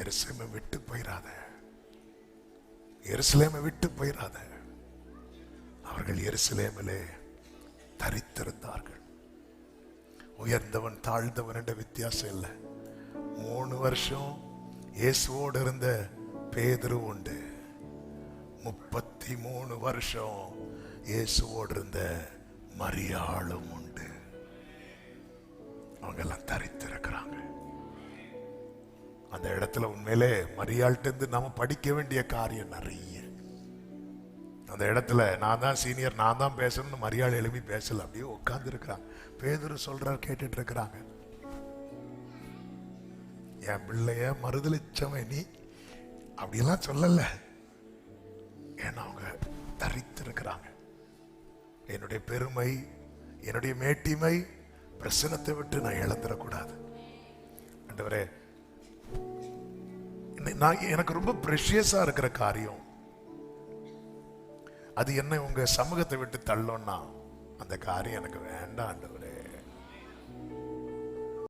எருசலேமை விட்டு போயிடாத எருசலேமை விட்டு போயிடாத அவர்கள் எருசலேமிலே தரித்திருந்தார்கள். உயர்ந்தவன் தாழ்ந்தவன் என்ற வித்தியாசம் இல்லை. மூணு வருஷம் இயேசுவோடு இருந்த பேதரு உண்டு. முப்பத்தி மூணு வருஷம் இயேசுவோடு இருந்த மரியாளும் உண்டு. அவங்க எல்லாம் தரித்திருக்கிறாங்க. அந்த இடத்துல உண்மையிலே மரியாள்கிட்டருந்து நம்ம படிக்க வேண்டிய காரியம் நிறைய. அந்த இடத்துல நான் தான் சீனியர் நான் தான் பேசணும்னு மரியாள் எழுப்பி பேசல. அப்படியே உட்கார்ந்து பேதர் பேதுரு சொல்றார் கேட்டுட்டு இருக்கிறாங்க என் பிள்ளைய மறுதளிச்சவன் நீ. அப்படிலாம் சொல்லல. ஏன்னா அவங்க தரித்திருக்கிறாங்க. என்னுடைய பெருமை என்னுடைய மேட்டிமை பிரசனத்தை விட்டு நான் இழந்துடக்கூடாது ஆண்டவரே நான் எனக்கு ரொம்ப ப்ரெஷியஸாக இருக்கிற காரியம். அது என்ன உங்கள் சமூகத்தை விட்டு தள்ளோன்னா அந்த காரியம் எனக்கு வேண்டாம் ஆண்டவரே.